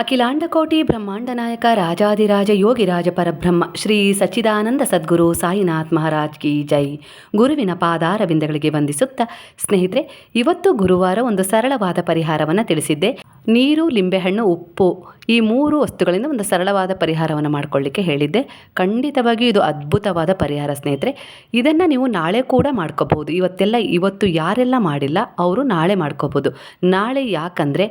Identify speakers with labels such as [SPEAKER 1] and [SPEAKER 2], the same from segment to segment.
[SPEAKER 1] ಅಖಿಲಾಂಡಕೋಟಿ ಬ್ರಹ್ಮಾಂಡ ನಾಯಕ ರಾಜಾದಿರಾಜ ಯೋಗಿರಾಜ ಪರಬ್ರಹ್ಮ, ಶ್ರೀ ಸಚ್ಚಿದಾನಂದ ಸದ್ಗುರು ಸಾಯಿನಾಥ್ ಮಹಾರಾಜ್ ಕಿ ಜೈ. ಗುರುವಿನ ಪಾದಾರವಿಂದಗಳಿಗೆ ವಂದಿಸುತ್ತಾ ಸ್ನೇಹಿತರೆ, ಇವತ್ತು ಗುರುವಾರ ಒಂದು ಸರಳವಾದ ಪರಿಹಾರವನ್ನು ತಿಳಿಸಿದ್ದೆ. ನೀರು ಲಿಂಬೆಹಣ್ಣು ಉಪ್ಪು ಈ ಮೂರು ವಸ್ತುಗಳಿಂದ ಒಂದು ಸರಳವಾದ ಪರಿಹಾರವನ್ನು ಮಾಡ್ಕೊಳ್ಳಿಕ್ಕೆ ಹೇಳಿದ್ದೆ. ಖಂಡಿತವಾಗಿಯೂ ಇದು ಅದ್ಭುತವಾದ ಪರಿಹಾರ ಸ್ನೇಹಿತರೆ. ಇದನ್ನು ನೀವು ನಾಳೆ ಕೂಡ ಮಾಡ್ಕೋಬಹುದು. ಇವತ್ತೆಲ್ಲ, ಇವತ್ತು ಯಾರೆಲ್ಲ ಮಾಡಿಲ್ಲ, ಅವರು ನಾಳೆ ಮಾಡ್ಕೋಬೋದು ನಾಳೆ ಯಾಕಂದರೆ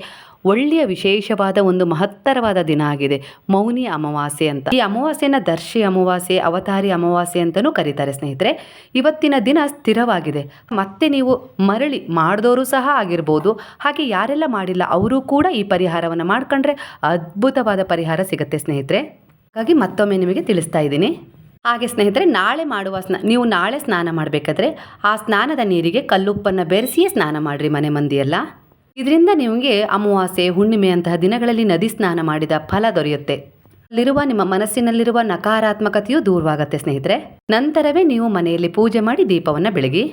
[SPEAKER 1] ಒಳ್ಳೆಯ ವಿಶೇಷವಾದ ಒಂದು ಮಹತ್ತರವಾದ ದಿನ ಆಗಿದೆ. ಮೌನಿ ಅಮಾವಾಸ್ಯೆ ಅಂತ. ಈ ಅಮಾವಾಸ್ಯೆನ ದರ್ಶಿ ಅಮಾವಾಸ್ಯೆ, ಅವತಾರಿ ಅಮಾವಾಸ್ಯೆ ಅಂತಲೂ ಕರೀತಾರೆ ಸ್ನೇಹಿತರೆ. ಇವತ್ತಿನ ದಿನ ಸ್ಥಿರವಾಗಿದೆ. ಮತ್ತೆ ನೀವು ಮರಳಿ ಮಾಡಿದವರು ಸಹ ಆಗಿರ್ಬೋದು. ಹಾಗೆ ಯಾರೆಲ್ಲ ಮಾಡಿಲ್ಲ, ಅವರು ಕೂಡ ಈ ಪರಿಹಾರವನ್ನು ಮಾಡ್ಕೊಂಡ್ರೆ ಅದ್ಭುತವಾದ ಪರಿಹಾರ ಸಿಗುತ್ತೆ ಸ್ನೇಹಿತರೆ. ಹಾಗಾಗಿ ಮತ್ತೊಮ್ಮೆ ನಿಮಗೆ ತಿಳಿಸ್ತಾ ಇದ್ದೀನಿ. ಹಾಗೆ ಸ್ನೇಹಿತರೆ, ನಾಳೆ ಮಾಡುವ ಸ್ನ, ನೀವು ನಾಳೆ ಸ್ನಾನ ಮಾಡಬೇಕಾದ್ರೆ ಆ ಸ್ನಾನದ ನೀರಿಗೆ ಕಲ್ಲುಪ್ಪನ್ನು ಬೆರೆಸಿಯೇ ಸ್ನಾನ ಮಾಡಿರಿ ಮನೆ ಮಂದಿಯೆಲ್ಲ. ಇದರಿಂದ ನಿಮಗೆ ಅಮಾವಾಸ್ಯೆ ಹುಣ್ಣಿಮೆಯಂತಹ ದಿನಗಳಲ್ಲಿ ನದಿ ಸ್ನಾನ ಮಾಡಿದ ಫಲ ದೊರೆಯುತ್ತೆ. ಅಲ್ಲಿರುವ ನಿಮ್ಮ ಮನಸ್ಸಿನಲ್ಲಿರುವ ನಕಾರಾತ್ಮಕತೆಯು ದೂರವಾಗತ್ತೆ ಸ್ನೇಹಿತರೆ. ನಂತರವೇ ನೀವು ಮನೆಯಲ್ಲಿ ಪೂಜೆ ಮಾಡಿ ದೀಪವನ್ನು ಬೆಳಗಿ.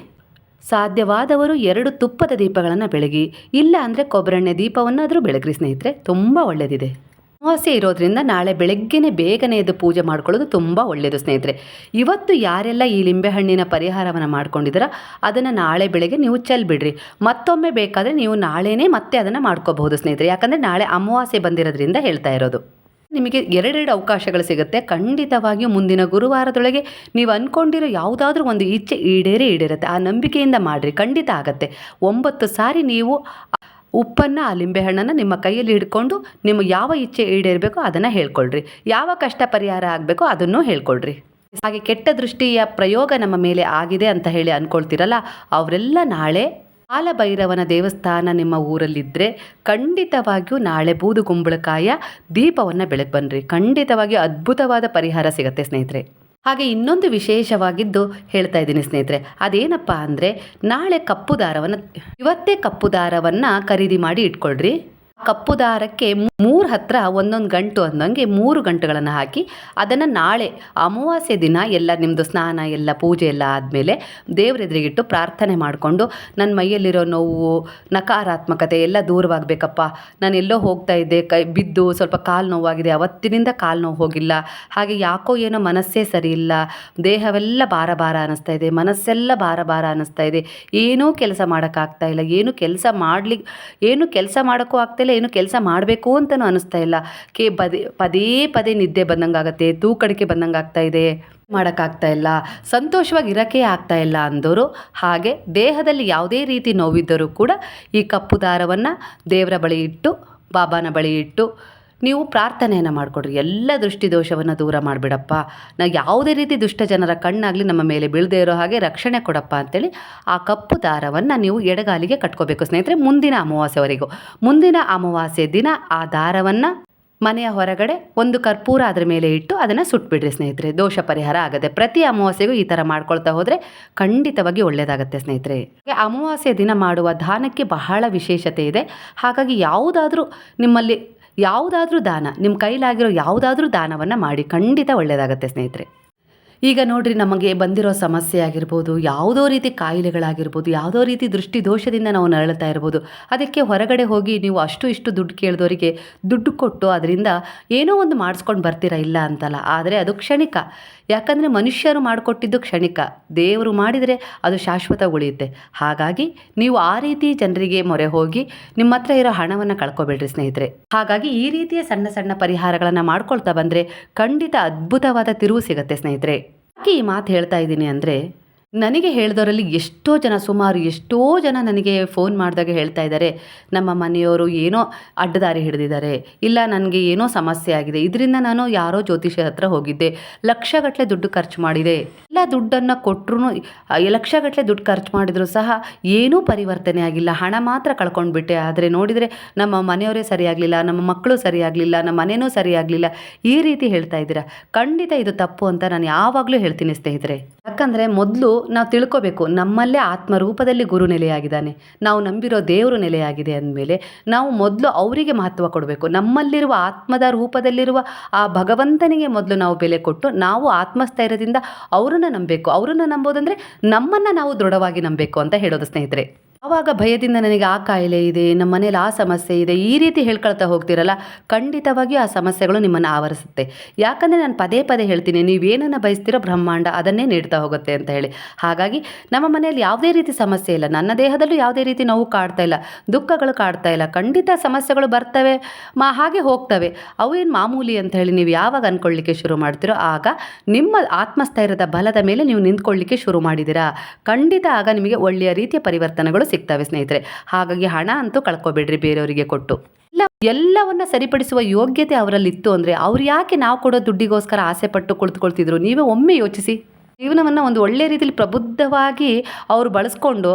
[SPEAKER 1] ಸಾಧ್ಯವಾದವರು ಎರಡು ತುಪ್ಪದ ದೀಪಗಳನ್ನು ಬೆಳಗಿ, ಇಲ್ಲ ಅಂದರೆ ಕೊಬ್ಬರೆಣ್ಣೆ ದೀಪವನ್ನಾದರೂ ಬೆಳಗ್ರಿ ಸ್ನೇಹಿತರೆ. ತುಂಬ ಒಳ್ಳೆಯದಿದೆ ಅಮಾವಾಸ್ಯೆ ಇರೋದ್ರಿಂದ ನಾಳೆ ಬೆಳಗ್ಗೆನೇ ಬೇಗನೆ ಎದ್ದು ಪೂಜೆ ಮಾಡ್ಕೊಳ್ಳೋದು ತುಂಬ ಒಳ್ಳೆಯದು ಸ್ನೇಹಿತರೆ. ಇವತ್ತು ಯಾರೆಲ್ಲ ಈ ಲಿಂಬೆಹಣ್ಣಿನ ಪರಿಹಾರವನ್ನು ಮಾಡ್ಕೊಂಡಿದ್ದೀರ ಅದನ್ನು ನಾಳೆ ಬೆಳಗ್ಗೆ ನೀವು ಚೆಲ್ಬಿಡ್ರಿ. ಮತ್ತೊಮ್ಮೆ ಬೇಕಾದರೆ ನೀವು ನಾಳೆನೇ ಮತ್ತೆ ಅದನ್ನು ಮಾಡ್ಕೋಬಹುದು, ಸ್ನೇಹಿತರೆ. ಯಾಕಂದರೆ ನಾಳೆ ಅಮಾವಾಸ್ಯೆ ಬಂದಿರೋದ್ರಿಂದ ಹೇಳ್ತಾ ಇರೋದು. ನಿಮಗೆ ಎರಡೆರಡು ಅವಕಾಶಗಳು ಸಿಗುತ್ತೆ. ಖಂಡಿತವಾಗಿಯೂ ಮುಂದಿನ ಗುರುವಾರದೊಳಗೆ ನೀವು ಅಂದ್ಕೊಂಡಿರೋ ಯಾವುದಾದ್ರೂ ಒಂದು ಇಚ್ಛೆ ಈಡೇರೇ ಈಡೇರುತ್ತೆ. ಆ ನಂಬಿಕೆಯಿಂದ ಮಾಡಿರಿ. ಖಂಡಿತ ಆಗತ್ತೆ. ಒಂಬತ್ತು ಸಾರಿ ನೀವು ಉಪ್ಪನ್ನು ಆ ಲಿಂಬೆಹಣ್ಣನ್ನು ನಿಮ್ಮ ಕೈಯಲ್ಲಿ ಹಿಡ್ಕೊಂಡು ನಿಮ್ಮ ಯಾವ ಇಚ್ಛೆ ಈಡೇರಬೇಕೋ ಅದನ್ನು ಹೇಳ್ಕೊಳ್ರಿ. ಯಾವ ಕಷ್ಟ ಪರಿಹಾರ ಆಗಬೇಕೋ ಅದನ್ನು ಹೇಳ್ಕೊಳ್ರಿ. ಹಾಗೆ ಕೆಟ್ಟ ದೃಷ್ಟಿಯ ಪ್ರಯೋಗ ನಮ್ಮ ಮೇಲೆ ಆಗಿದೆ ಅಂತ ಹೇಳಿ ಅಂದ್ಕೊಳ್ತೀರಲ್ಲ ಅವರೆಲ್ಲ ನಾಳೆ ಕಾಲಭೈರವನ ದೇವಸ್ಥಾನ ನಿಮ್ಮ ಊರಲ್ಲಿದ್ದರೆ ಖಂಡಿತವಾಗಿಯೂ ನಾಳೆ ಬೂದು ಕುಂಬಳಕಾಯ ದೀಪವನ್ನು ಬೆಳಗ್ಗೆ ಬನ್ನಿರಿ ಖಂಡಿತವಾಗಿಯೂ ಅದ್ಭುತವಾದ ಪರಿಹಾರ ಸಿಗುತ್ತೆ ಸ್ನೇಹಿತರೆ. ಹಾಗೆ ಇನ್ನೊಂದು ವಿಶೇಷವಾಗಿದ್ದು ಹೇಳ್ತಾ ಇದ್ದೀನಿ ಸ್ನೇಹಿತರೆ, ಅದೇನಪ್ಪ ಅಂದರೆ ನಾಳೆ ಕಪ್ಪು ದಾರವನ್ನು, ಇವತ್ತೇ ಕಪ್ಪು ದಾರವನ್ನು ಖರೀದಿ ಮಾಡಿ ಇಟ್ಕೊಳ್ರಿ. ಕಪ್ಪು ದಾರಕ್ಕೆ ಮೂರು ಹತ್ರ ಒಂದೊಂದು ಗಂಟು ಅಂದಂಗೆ ಮೂರು ಗಂಟುಗಳನ್ನು ಹಾಕಿ ಅದನ್ನು ನಾಳೆ ಅಮಾವಾಸ್ಯೆ ದಿನ ಎಲ್ಲ ನಿಮ್ಮದು ಸ್ನಾನ, ಎಲ್ಲ ಪೂಜೆ ಎಲ್ಲ ಆದಮೇಲೆ ದೇವರೆದುರಿಗಿಟ್ಟು ಪ್ರಾರ್ಥನೆ ಮಾಡಿಕೊಂಡು ನನ್ನ ಮೈಯಲ್ಲಿರೋ ನೋವು, ನಕಾರಾತ್ಮಕತೆ ಎಲ್ಲ ದೂರವಾಗಬೇಕಪ್ಪ. ನಾನು ಎಲ್ಲೋ ಹೋಗ್ತಾ ಇದ್ದೆ, ಕೈ ಬಿದ್ದು ಸ್ವಲ್ಪ ಕಾಲು ನೋವಾಗಿದೆ, ಅವತ್ತಿನಿಂದ ಕಾಲು ನೋವು ಹೋಗಿಲ್ಲ. ಹಾಗೆ ಯಾಕೋ ಏನೋ ಮನಸ್ಸೇ ಸರಿ ಇಲ್ಲ. ದೇಹವೆಲ್ಲ ಭಾರ ಭಾರ ಅನ್ನಿಸ್ತಾ ಇದೆ, ಮನಸ್ಸೆಲ್ಲ ಭಾರ ಭಾರ ಅನ್ನಿಸ್ತಾ ಇದೆ. ಏನೂ ಕೆಲಸ ಮಾಡೋಕ್ಕಾಗ್ತಾ ಇಲ್ಲ, ಏನು ಕೆಲಸ ಮಾಡ್ಲಿಕ್ಕೆ ಏನು ಕೆಲಸ ಮಾಡೋಕ್ಕೂ ಆಗ್ತಾಯಿಲ್ಲ ಏನು ಕೆಲಸ ಮಾಡಬೇಕು ಅಂತಲೂ ಅನಿಸ್ತಾ ಇಲ್ಲ. ಕೆ ಪದೇ ಪದೇ ಪದೇ ನಿದ್ದೆ ಬಂದಂಗೆ ಆಗುತ್ತೆ ತೂಕಡಿಕೆ ಬಂದಂಗೆ ಆಗ್ತಾ ಇದೆ, ಮಾಡೋಕ್ಕಾಗ್ತಾ ಇಲ್ಲ, ಸಂತೋಷವಾಗಿ ಇರೋಕ್ಕೆ ಆಗ್ತಾ ಇಲ್ಲ ಅಂದವರು ಹಾಗೆ ದೇಹದಲ್ಲಿ ಯಾವುದೇ ರೀತಿ ನೋವಿದ್ದರೂ ಕೂಡ ಈ ಕಪ್ಪು ದಾರವನ್ನು ದೇವರ ಬಳಿ ಇಟ್ಟು, ಬಾಬಾನ ಬಳಿ ಇಟ್ಟು ನೀವು ಪ್ರಾರ್ಥನೆಯನ್ನು ಮಾಡಿಕೊಡ್ರಿ. ಎಲ್ಲ ದೃಷ್ಟಿ ದೋಷವನ್ನು ದೂರ ಮಾಡಿಬಿಡಪ್ಪ. ನಾ ಯಾವುದೇ ರೀತಿ ದುಷ್ಟ ಜನರ ಕಣ್ಣಾಗಲಿ ನಮ್ಮ ಮೇಲೆ ಬೀಳದೇ ಇರೋ ಹಾಗೆ ರಕ್ಷಣೆ ಕೊಡಪ್ಪ ಅಂತೇಳಿ ಆ ಕಪ್ಪು ದಾರವನ್ನು ನೀವು ಎಡಗಾಲಿಗೆ ಕಟ್ಕೋಬೇಕು. ಸ್ನೇಹಿತರೆ, ಮುಂದಿನ ಅಮಾವಾಸ್ಯವರೆಗೂ. ಮುಂದಿನ ಅಮಾವಾಸ್ಯೆ ದಿನ ಆ ದಾರವನ್ನು ಮನೆಯ ಹೊರಗಡೆ ಒಂದು ಕರ್ಪೂರ ಅದರ ಮೇಲೆ ಇಟ್ಟು ಅದನ್ನು ಸುಟ್ಬಿಡ್ರಿ ಸ್ನೇಹಿತರೆ. ದೋಷ ಪರಿಹಾರ ಆಗುತ್ತೆ ಪ್ರತಿ ಅಮಾವಾಸ್ಯೆಗೂ ಈ ಥರ ಮಾಡ್ಕೊಳ್ತಾ ಹೋದರೆ ಖಂಡಿತವಾಗಿ ಒಳ್ಳೆಯದಾಗುತ್ತೆ ಸ್ನೇಹಿತರೆ. ಅಮಾವಾಸ್ಯೆ ದಿನ ಮಾಡುವ ದಾನಕ್ಕೆ ಬಹಳ ವಿಶೇಷತೆ ಇದೆ. ಹಾಗಾಗಿ ಯಾವುದಾದರೂ ನಿಮ್ಮಲ್ಲಿ ಯಾವುದಾದ್ರೂ ದಾನ ನಿಮ್ಮ ಕೈಲಾಗಿರೋ ಯಾವುದಾದ್ರೂ ದಾನವನ್ನು ಮಾಡಿ ಖಂಡಿತ ಒಳ್ಳೆಯದಾಗತ್ತೆ ಸ್ನೇಹಿತರೆ. ಈಗ ನೋಡ್ರಿ ನಮಗೆ ಬಂದಿರೋ ಸಮಸ್ಯೆ ಆಗಿರ್ಬೋದು, ಯಾವುದೋ ರೀತಿ ಕಾಯಿಲೆಗಳಾಗಿರ್ಬೋದು, ಯಾವುದೋ ರೀತಿ ದೃಷ್ಟಿ ದೋಷದಿಂದ ನಾವು ನರಳುತ್ತಾ ಇರ್ಬೋದು, ಅದಕ್ಕೆ ಹೊರಗಡೆ ಹೋಗಿ ನೀವು ಅಷ್ಟು ಇಷ್ಟು ದುಡ್ಡು ಕೇಳಿದವರಿಗೆ ದುಡ್ಡು ಕೊಟ್ಟು ಅದರಿಂದ ಏನೋ ಒಂದು ಮಾಡಿಸ್ಕೊಂಡು ಬರ್ತೀರಾ ಇಲ್ಲ ಅಂತಲ್ಲ, ಆದರೆ ಅದು ಕ್ಷಣಿಕ. ಯಾಕಂದರೆ ಮನುಷ್ಯರು ಮಾಡಿಕೊಟ್ಟಿದ್ದು ಕ್ಷಣಿಕ. ದೇವರು ಮಾಡಿದರೆ ಅದು ಶಾಶ್ವತ ಉಳಿಯುತ್ತೆ. ಹಾಗಾಗಿ ನೀವು ಆ ರೀತಿ ಜನರಿಗೆ ಮೊರೆ ಹೋಗಿ ನಿಮ್ಮ ಹತ್ರ ಇರೋ ಹಣವನ್ನು ಕಳ್ಕೊಬೇಡ್ರಿ ಸ್ನೇಹಿತರೆ. ಹಾಗಾಗಿ ಈ ರೀತಿಯ ಸಣ್ಣ ಸಣ್ಣ ಪರಿಹಾರಗಳನ್ನು ಮಾಡ್ಕೊಳ್ತಾ ಬಂದರೆ ಖಂಡಿತ ಅದ್ಭುತವಾದ ತಿರುವು ಸಿಗುತ್ತೆ ಸ್ನೇಹಿತರೆ. ಈ ಮಾತು ಹೇಳ್ತಾ ಇದ್ದೀನಿ ಅಂದರೆ ನನಗೆ ಹೇಳಿದವರಲ್ಲಿ ಎಷ್ಟೋ ಜನ, ಸುಮಾರು ಎಷ್ಟೋ ಜನ ನನಗೆ ಫೋನ್ ಮಾಡಿದಾಗ ಹೇಳ್ತಾ ಇದ್ದಾರೆ. ನಮ್ಮ ಮನೆಯವರು ಏನೋ ಅಡ್ಡದಾರಿ ಹಿಡಿದಿದ್ದಾರೆ, ಇಲ್ಲ ನನಗೆ ಏನೋ ಸಮಸ್ಯೆ ಆಗಿದೆ, ಇದರಿಂದ ನಾನು ಯಾರೋ ಜ್ಯೋತಿಷ್ಯ ಹತ್ರ ಹೋಗಿದ್ದೆ. ಲಕ್ಷಗಟ್ಟಲೆ ದುಡ್ಡು ಖರ್ಚು ಮಾಡಿದೆ. ಎಲ್ಲ ದುಡ್ಡನ್ನು ಕೊಟ್ಟರು ಲಕ್ಷಗಟ್ಟಲೆ ದುಡ್ಡು ಖರ್ಚು ಮಾಡಿದರೂ ಸಹ ಏನೂ ಪರಿವರ್ತನೆ ಆಗಿಲ್ಲ. ಹಣ ಮಾತ್ರ ಕಳ್ಕೊಂಡ್ಬಿಟ್ಟೆ. ಆದರೆ ನೋಡಿದರೆ ನಮ್ಮ ಮನೆಯವರೇ ಸರಿಯಾಗಲಿಲ್ಲ, ನಮ್ಮ ಮಕ್ಕಳು ಸರಿಯಾಗಲಿಲ್ಲ, ನಮ್ಮ ಮನೆಯೂ ಸರಿಯಾಗಲಿಲ್ಲ. ಈ ರೀತಿ ಹೇಳ್ತಾ ಇದ್ದೀರಾ. ಖಂಡಿತ ಇದು ತಪ್ಪು ಅಂತ ನಾನು ಯಾವಾಗಲೂ ಹೇಳ್ತೀನಿ ಸ್ನೇಹಿತರೆ. ಯಾಕಂದರೆ ಮೊದಲು ನಾವು ತಿಳ್ಕೊಬೇಕು, ನಮ್ಮಲ್ಲೇ ಆತ್ಮರೂಪದಲ್ಲಿ ಗುರು ನೆಲೆಯಾಗಿದ್ದಾನೆ. ನಾವು ನಂಬಿರೋ ದೇವರು ನೆಲೆಯಾಗಿದೆ ಅಂದಮೇಲೆ ನಾವು ಮೊದಲು ಅವರಿಗೆ ಮಹತ್ವ ಕೊಡಬೇಕು. ನಮ್ಮಲ್ಲಿರುವ ಆತ್ಮದ ರೂಪದಲ್ಲಿರುವ ಆ ಭಗವಂತನಿಗೆ ಮೊದಲು ನಾವು ಬೆಲೆ ಕೊಟ್ಟು ನಾವು ಆತ್ಮಸ್ಥೈರ್ಯದಿಂದ ಅವರನ್ನು ನಂಬಬೇಕು. ಅವರನ್ನು ನಂಬೋದಂದರೆ ನಮ್ಮನ್ನು ನಾವು ದೃಢವಾಗಿ ನಂಬಬೇಕು ಅಂತ ಹೇಳೋದು ಸ್ನೇಹಿತರೆ. ಆವಾಗ ಭಯದಿಂದ ನನಗೆ ಆ ಕಾಯಿಲೆ ಇದೆ, ನಮ್ಮ ಮನೇಲಿ ಆ ಸಮಸ್ಯೆ ಇದೆ, ಈ ರೀತಿ ಹೇಳ್ಕೊಳ್ತಾ ಹೋಗ್ತಿರಲ್ಲ, ಖಂಡಿತವಾಗಿಯೂ ಆ ಸಮಸ್ಯೆಗಳು ನಿಮ್ಮನ್ನು ಆವರಿಸುತ್ತೆ. ಯಾಕಂದರೆ ನಾನು ಪದೇ ಪದೇ ಹೇಳ್ತೀನಿ ನೀವೇನನ್ನು ಬಯಸ್ತಿರೋ ಬ್ರಹ್ಮಾಂಡ ಅದನ್ನೇ ನೀಡ್ತಾ ಹೋಗುತ್ತೆ ಅಂತ ಹೇಳಿ. ಹಾಗಾಗಿ ನಮ್ಮ ಮನೆಯಲ್ಲಿ ಯಾವುದೇ ರೀತಿ ಸಮಸ್ಯೆ ಇಲ್ಲ, ನನ್ನ ದೇಹದಲ್ಲೂ ಯಾವುದೇ ರೀತಿ ನೋವು ಕಾಡ್ತಾ ಇಲ್ಲ, ದುಃಖಗಳು ಕಾಡ್ತಾ ಇಲ್ಲ, ಖಂಡಿತ ಸಮಸ್ಯೆಗಳು ಬರ್ತವೆ, ಮಾ, ಹಾಗೆ ಹೋಗ್ತವೆ. ಅವು ಏನು ಮಾಮೂಲಿ ಅಂತ ಹೇಳಿ ನೀವು ಯಾವಾಗ ಅಂದ್ಕೊಳ್ಳಿಕ್ಕೆ ಶುರು ಮಾಡ್ತೀರೋ ಆಗ ನಿಮ್ಮ ಆತ್ಮಸ್ಥೈರ್ಯದ ಬಲದ ಮೇಲೆ ನೀವು ನಿಂತ್ಕೊಳ್ಳಿಕ್ಕೆ ಶುರು ಮಾಡಿದ್ದೀರಾ. ಖಂಡಿತ ಆಗ ನಿಮಗೆ ಒಳ್ಳೆಯ ರೀತಿಯ ಪರಿವರ್ತನೆಗಳು ಸಿಗ್ತವೆ ಸ್ನೇಹಿತರೆ. ಹಾಗಾಗಿ ಹಣ ಅಂತೂ ಕಳ್ಕೊಬೇಡ್ರಿ, ಬೇರೆಯವರಿಗೆ ಕೊಟ್ಟು. ಎಲ್ಲ, ಎಲ್ಲವನ್ನ ಸರಿಪಡಿಸುವ ಯೋಗ್ಯತೆ ಅವರಲ್ಲಿತ್ತು ಅಂದರೆ ಅವ್ರು ಯಾಕೆ ನಾವು ಕೊಡೋ ದುಡ್ಡಿಗೋಸ್ಕರ ಆಸೆ ಪಟ್ಟು ಕುಳಿತುಕೊಳ್ತಿದ್ರು ನೀವೇ ಒಮ್ಮೆ ಯೋಚಿಸಿ. ಜೀವನವನ್ನು ಒಂದು ಒಳ್ಳೆಯ ರೀತಿಯಲ್ಲಿ ಪ್ರಬುದ್ಧವಾಗಿ ಅವರು ಬಳಸ್ಕೊಂಡು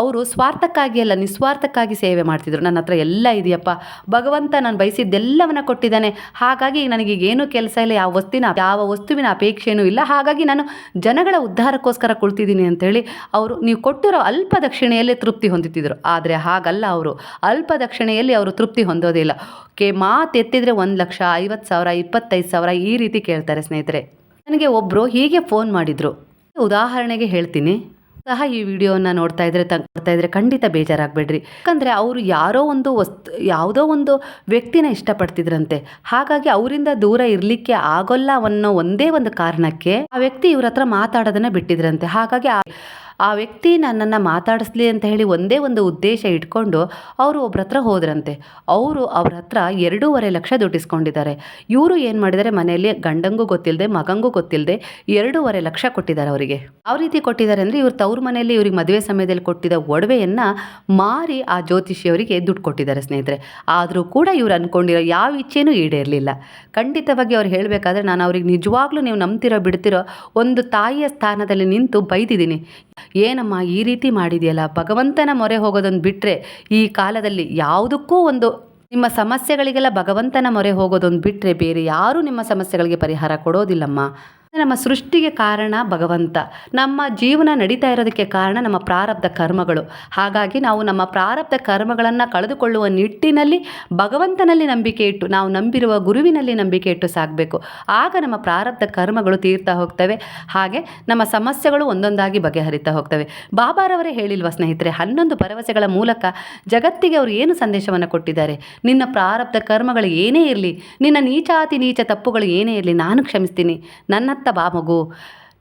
[SPEAKER 1] ಅವರು ಸ್ವಾರ್ಥಕ್ಕಾಗಿ ಅಲ್ಲ, ನಿಸ್ವಾರ್ಥಕ್ಕಾಗಿ ಸೇವೆ ಮಾಡ್ತಿದ್ರು. ನನ್ನ ಹತ್ರ ಎಲ್ಲ ಇದೆಯಪ್ಪ. ಭಗವಂತ ನಾನು ಬಯಸಿದ್ದೆಲ್ಲವನ್ನ ಕೊಟ್ಟಿದ್ದಾನೆ. ಹಾಗಾಗಿ ನನಗೆ ಏನು ಕೆಲಸ ಇಲ್ಲ. ಯಾವ ವಸ್ತುವಿನ ಯಾವ ವಸ್ತುವಿನ ಅಪೇಕ್ಷೆಯೂ ಇಲ್ಲ. ಹಾಗಾಗಿ ನಾನು ಜನಗಳ ಉದ್ಧಾರಕ್ಕೋಸ್ಕರ ಕುಳಿತಿದ್ದೀನಿ ಅಂತೇಳಿ ಅವರು, ನೀವು ಕೊಟ್ಟಿರೋ ಅಲ್ಪ ದಕ್ಷಿಣೆಯಲ್ಲೇ ತೃಪ್ತಿ ಹೊಂದುತ್ತಿದ್ದರು ಆದರೆ ಹಾಗಲ್ಲ ಅವರು. ಅಲ್ಪ ದಕ್ಷಿಣೆಯಲ್ಲಿ ಅವರು ತೃಪ್ತಿ ಹೊಂದೋದಿಲ್ಲ ಕೆ ಮಾತು ಎತ್ತಿದ್ರೆ ಒಂದು ಲಕ್ಷ ಐವತ್ತು ಸಾವಿರ, ಇಪ್ಪತ್ತೈದು ಸಾವಿರ ಈ ರೀತಿ ಕೇಳ್ತಾರೆ ಸ್ನೇಹಿತರೆ. ನನಗೆ ಒಬ್ಬರು ಹೀಗೆ ಫೋನ್ ಮಾಡಿದರು. ಉದಾಹರಣೆಗೆ ಹೇಳ್ತೀನಿ. ಸಹ ಈ ವಿಡಿಯೋನ ನೋಡ್ತಾ ಇದ್ರೆ ನೋಡ್ತಾ ಇದ್ರೆ ಖಂಡಿತ ಬೇಜಾರಾಗಬೇಡ್ರಿ. ಯಾಕಂದರೆ ಅವರು ಯಾರೋ ಒಂದು ವಸ್ತು, ಯಾವುದೋ ಒಂದು ವ್ಯಕ್ತಿನ ಇಷ್ಟಪಡ್ತಿದ್ರಂತೆ. ಹಾಗಾಗಿ ಅವರಿಂದ ದೂರ ಇರಲಿಕ್ಕೆ ಆಗೋಲ್ಲ ಅನ್ನೋ ಒಂದೇ ಒಂದು ಕಾರಣಕ್ಕೆ ಆ ವ್ಯಕ್ತಿ ಇವ್ರ ಹತ್ರ ಮಾತಾಡೋದನ್ನ ಬಿಟ್ಟಿದ್ರಂತೆ. ಹಾಗಾಗಿ ಆ ವ್ಯಕ್ತಿ ನನ್ನನ್ನು ಮಾತಾಡಿಸ್ಲಿ ಅಂತ ಹೇಳಿ ಒಂದೇ ಒಂದು ಉದ್ದೇಶ ಇಟ್ಕೊಂಡು ಅವರು ಒಬ್ರ ಹತ್ರ ಹೋದ್ರಂತೆ. ಅವರು ಅವ್ರ ಹತ್ರ ಎರಡೂವರೆ ಲಕ್ಷ ದುಡ್ಡಿಸ್ಕೊಂಡಿದ್ದಾರೆ. ಇವರು ಏನು ಮಾಡಿದ್ದಾರೆ? ಮನೆಯಲ್ಲಿ ಗಂಡಂಗೂ ಗೊತ್ತಿಲ್ಲದೆ ಮಗಂಗೂ ಗೊತ್ತಿಲ್ಲದೆ ಎರಡೂವರೆ ಲಕ್ಷ ಕೊಟ್ಟಿದ್ದಾರೆ ಅವರಿಗೆ. ಯಾವ ರೀತಿ ಕೊಟ್ಟಿದ್ದಾರೆ ಅಂದರೆ ಇವರು ತವ್ರ ಮನೆಯಲ್ಲಿ ಇವ್ರಿಗೆ ಮದುವೆ ಸಮಯದಲ್ಲಿ ಕೊಟ್ಟಿದ್ದ ಒಡವೆಯನ್ನು ಮಾರಿ ಆ ಜ್ಯೋತಿಷಿಯವರಿಗೆ ದುಡ್ಡು ಕೊಟ್ಟಿದ್ದಾರೆ ಸ್ನೇಹಿತರೆ. ಆದರೂ ಕೂಡ ಇವ್ರು ಅಂದ್ಕೊಂಡಿರೋ ಯಾವ ಇಚ್ಛೆನೂ ಈಡೇರಲಿಲ್ಲ. ಖಂಡಿತವಾಗಿ ಅವ್ರು ಹೇಳಬೇಕಾದ್ರೆ, ನಾನು ಅವ್ರಿಗೆ ನಿಜವಾಗ್ಲೂ ನೀವು ನಂಬ್ತಿರೋ, ಬಿಡ್ತಿರೋ ಒಂದು ತಾಯಿಯ ಸ್ಥಾನದಲ್ಲಿ ನಿಂತು ಬೈದಿದ್ದೀನಿ. ಏನಮ್ಮ ಈ ರೀತಿ ಮಾಡಿದೆಯಲ್ಲ? ಭಗವಂತನ ಮೊರೆ ಹೋಗೋದನ್ನು ಬಿಟ್ಟರೆ ಈ ಕಾಲದಲ್ಲಿ ಯಾವುದಕ್ಕೂ ಒಂದು ನಿಮ್ಮ ಸಮಸ್ಯೆಗಳಿಗೆಲ್ಲ ಭಗವಂತನ ಮೊರೆ ಹೋಗೋದೊಂದು ಬಿಟ್ಟರೆ ಬೇರೆ ಯಾರೂ ನಿಮ್ಮ ಸಮಸ್ಯೆಗಳಿಗೆ ಪರಿಹಾರ ಕೊಡೋದಿಲ್ಲಮ್ಮ. ನಮ್ಮ ಸೃಷ್ಟಿಗೆ ಕಾರಣ ಭಗವಂತ. ನಮ್ಮ ಜೀವನ ನಡೀತಾ ಇರೋದಕ್ಕೆ ಕಾರಣ ನಮ್ಮ ಪ್ರಾರಬ್ಧ ಕರ್ಮಗಳು. ಹಾಗಾಗಿ ನಾವು ನಮ್ಮ ಪ್ರಾರಬ್ಧ ಕರ್ಮಗಳನ್ನು ಕಳೆದುಕೊಳ್ಳುವ ನಿಟ್ಟಿನಲ್ಲಿ ಭಗವಂತನಲ್ಲಿ ನಂಬಿಕೆ ಇಟ್ಟು, ನಾವು ನಂಬಿರುವ ಗುರುವಿನಲ್ಲಿ ನಂಬಿಕೆ ಇಟ್ಟು ಸಾಗಬೇಕು ಆಗ ನಮ್ಮ ಪ್ರಾರಬ್ಧ ಕರ್ಮಗಳು ತೀರ್ತಾ ಹೋಗ್ತವೆ. ಹಾಗೆ ನಮ್ಮ ಸಮಸ್ಯೆಗಳು ಒಂದೊಂದಾಗಿ ಬಗೆಹರಿತಾ ಹೋಗ್ತವೆ. ಬಾಬಾರವರೇ ಹೇಳಿಲ್ವಾ ಸ್ನೇಹಿತರೆ, ಹನ್ನೊಂದು ಭರವಸೆಗಳ ಮೂಲಕ ಜಗತ್ತಿಗೆ ಅವರು ಏನು ಸಂದೇಶವನ್ನು ಕೊಟ್ಟಿದ್ದಾರೆ? ನಿನ್ನ ಪ್ರಾರಬ್ಧ ಕರ್ಮಗಳು ಏನೇ ಇರಲಿ, ನಿನ್ನ ನೀಚಾತಿ ನೀಚ ತಪ್ಪುಗಳು ಏನೇ ಇರಲಿ, ನಾನು ಕ್ಷಮಿಸ್ತೀನಿ. တဘာမကို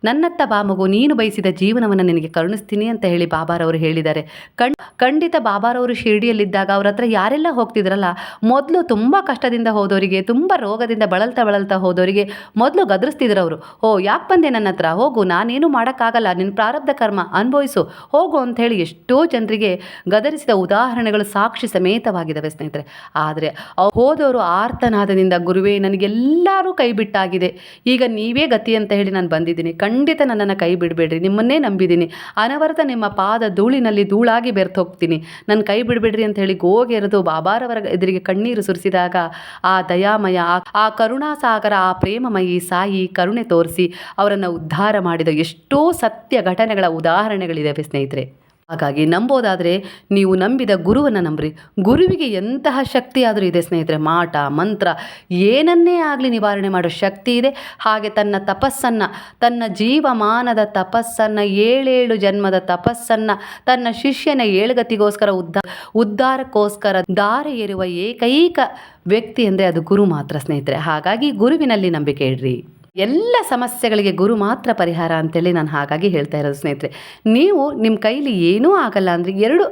[SPEAKER 1] ನನ್ನತ್ತ ಬಾ ಮಗು, ನೀನು ಬಯಸಿದ ಜೀವನವನ್ನು ನಿನಗೆ ಕರುಣಿಸ್ತೀನಿ ಅಂತ ಹೇಳಿ ಬಾಬಾರವರು ಹೇಳಿದ್ದಾರೆ. ಕಣ್ ಖಂಡಿತ ಬಾಬಾರವರು ಶಿರ್ಡಿಯಲ್ಲಿದ್ದಾಗ ಅವ್ರ ಹತ್ರ ಯಾರೆಲ್ಲ ಹೋಗ್ತಿದ್ರಲ್ಲ, ಮೊದಲು ತುಂಬ ಕಷ್ಟದಿಂದ ಹೋದವರಿಗೆ, ತುಂಬ ರೋಗದಿಂದ ಬಳಲ್ತಾ ಬಳಲ್ತಾ ಹೋದವರಿಗೆ ಮೊದಲು ಗದರಿಸ್ತಿದ್ರು ಅವರು. ಓ, ಯಾಕೆ ಬಂದೆ ನನ್ನ ಹತ್ರ? ಹೋಗು, ನಾನೇನು ಮಾಡೋಕ್ಕಾಗಲ್ಲ ನಿನ್ನ ಪ್ರಾರಬ್ಧ ಕರ್ಮ ಅನುಭವಿಸು, ಹೋಗು ಅಂತ ಹೇಳಿ ಎಷ್ಟೋ ಜನರಿಗೆ ಗದರಿಸಿದ ಉದಾಹರಣೆಗಳು ಸಾಕ್ಷಿ ಸಮೇತವಾಗಿದ್ದಾವೆ ಸ್ನೇಹಿತರೆ. ಆದರೆ ಹೋದವರು ಆರ್ತನಾದದಿಂದ ಗುರುವೇ, ನನಗೆಲ್ಲರೂ ಕೈ ಬಿಟ್ಟಾಗಿದೆ ಈಗ ನೀವೇ ಗತಿ ಅಂತ ಹೇಳಿ ನಾನು ಬಂದಿದ್ದೀನಿ. ಖಂಡಿತ ನನ್ನನ್ನು ಕೈ ಬಿಡಬೇಡ್ರಿ. ನಿಮ್ಮನ್ನೇ ನಂಬಿದ್ದೀನಿ. ಅನವರತ ನಿಮ್ಮ ಪಾದ ಧೂಳಿನಲ್ಲಿ ಧೂಳಾಗಿ ಬೆರ್ತು ಹೋಗ್ತೀನಿ ನನ್ನ ಕೈ ಬಿಡಬೇಡ್ರಿ ಅಂತ ಹೇಳಿ ಗೋಗೆರೆದು ಬಾಬಾರವರ ಎದುರಿಗೆ ಕಣ್ಣೀರು ಸುರಿಸಿದಾಗ ಆ ದಯಾಮಯ, ಆ- ಕರುಣಾಸಾಗರ, ಆ ಪ್ರೇಮಮಯಿ ಸಾಯಿ ಕರುಣೆ ತೋರಿಸಿ ಅವರನ್ನು ಉದ್ಧಾರ ಮಾಡಿದ ಎಷ್ಟೋ ಸತ್ಯ ಘಟನೆಗಳ ಉದಾಹರಣೆಗಳಿದ್ದಾವೆ ಸ್ನೇಹಿತರೆ. ಹಾಗಾಗಿ ನಂಬೋದಾದರೆ ನೀವು ನಂಬಿದ ಗುರುವನ್ನು ನಂಬ್ರಿ. ಗುರುವಿಗೆ ಎಂತಹ ಶಕ್ತಿ ಆದರೂ ಇದೆ ಸ್ನೇಹಿತರೆ, ಮಾಟ, ಮಂತ್ರ, ಏನನ್ನೇ ಆಗಲಿ ನಿವಾರಣೆ ಮಾಡೋ ಶಕ್ತಿ ಇದೆ. ಹಾಗೆ ತನ್ನ ತಪಸ್ಸನ್ನು, ತನ್ನ ಜೀವಮಾನದ ತಪಸ್ಸನ್ನು, ಏಳೇಳು ಜನ್ಮದ ತಪಸ್ಸನ್ನು, ತನ್ನ ಶಿಷ್ಯನ ಏಳುಗತಿಗೋಸ್ಕರ ಉದ್ದ, ಉದ್ಧಾರಕ್ಕೋಸ್ಕರ ದಾರ ಏರುವ ಏಕೈಕ ವ್ಯಕ್ತಿ ಅಂದರೆ ಅದು ಗುರು ಮಾತ್ರ ಸ್ನೇಹಿತರೆ. ಹಾಗಾಗಿ ಗುರುವಿನಲ್ಲಿ ನಂಬಿಕೆ ಇಡ್ರಿ. ಎಲ್ಲ ಸಮಸ್ಯೆಗಳಿಗೆ ಗುರು ಮಾತ್ರ ಪರಿಹಾರ ಅಂತೇಳಿ ನಾನು ಹಾಗಾಗಿ ಹೇಳ್ತಾ ಇರೋದು ಸ್ನೇಹಿತರೆ. ನೀವು ನಿಮ್ಮ ಕೈಲಿ ಏನೂ ಆಗಲ್ಲ ಅಂದರೆ ಎರಡು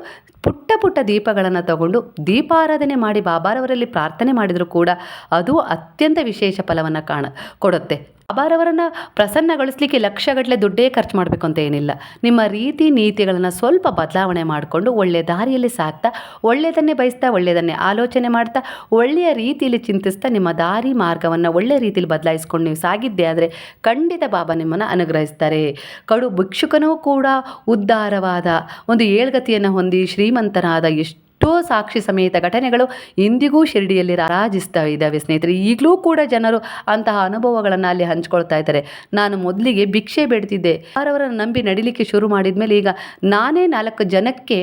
[SPEAKER 1] ಪುಟ್ಟ ಪುಟ್ಟ ದೀಪಗಳನ್ನು ತಗೊಂಡು ದೀಪಾರಾಧನೆ ಮಾಡಿ ಬಾಬಾರವರಲ್ಲಿ ಪ್ರಾರ್ಥನೆ ಮಾಡಿದರೂ ಕೂಡ ಅದು ಅತ್ಯಂತ ವಿಶೇಷ ಫಲವನ್ನು ಕಾಣ, ಕೊಡುತ್ತೆ. ಬಾಬಾರವರನ್ನು ಪ್ರಸನ್ನಗೊಳಿಸ್ಲಿಕ್ಕೆ ಲಕ್ಷಗಟ್ಟಲೆ ದುಡ್ಡೇ ಖರ್ಚು ಮಾಡಬೇಕು ಅಂತ ಏನಿಲ್ಲ. ನಿಮ್ಮ ರೀತಿ ನೀತಿಗಳನ್ನು ಸ್ವಲ್ಪ ಬದಲಾವಣೆ ಮಾಡಿಕೊಂಡು ಒಳ್ಳೆಯ ದಾರಿಯಲ್ಲಿ ಸಾಕ್ತಾ ಒಳ್ಳೆಯದನ್ನೇ ಬಯಸ್ತಾ ಒಳ್ಳೆಯದನ್ನೇ ಆಲೋಚನೆ ಮಾಡ್ತಾ, ಒಳ್ಳೆಯ ರೀತಿಯಲ್ಲಿ ಚಿಂತಿಸ್ತಾ ನಿಮ್ಮ ದಾರಿ ಮಾರ್ಗವನ್ನು ಒಳ್ಳೆಯ ರೀತಿಯಲ್ಲಿ ಬದಲಾಯಿಸ್ಕೊಂಡು ನೀವು ಸಾಗಿದ್ದೆ ಆದರೆ ಖಂಡಿತ ಬಾಬಾ ನಿಮ್ಮನ್ನು ಅನುಗ್ರಹಿಸ್ತಾರೆ. ಕಡು ಭಿಕ್ಷುಕನೂ ಕೂಡ ಉದ್ಧಾರವಾದ ಒಂದು ಏಳ್ಗತಿಯನ್ನು ಹೊಂದಿ ಶ್ರೀಮಂತನಾದ ಎಷ್ಟೋ ಸಾಕ್ಷಿ ಸಮೇತ ಘಟನೆಗಳು ಇಂದಿಗೂ ಶಿರಡಿಯಲ್ಲಿ ರಾರಾಜಿಸ್ತಾ ಇದ್ದಾವೆ. ಸ್ನೇಹಿತರೆ, ಈಗಲೂ ಕೂಡ ಜನರು ಅಂತಹ ಅನುಭವಗಳನ್ನು ಅಲ್ಲಿ ಹಂಚ್ಕೊಳ್ತಾ ಇದ್ದಾರೆ. ನಾನು ಮೊದಲಿಗೆ ಭಿಕ್ಷೆ ಬೇಡ್ತಿದ್ದೆ. ಅವರವರನ್ನು ನಂಬಿ ನಡಿಲಿಕ್ಕೆ ಶುರು ಮಾಡಿದ ಮೇಲೆ ಈಗ ನಾನೇ ನಾಲ್ಕು ಜನಕ್ಕೆ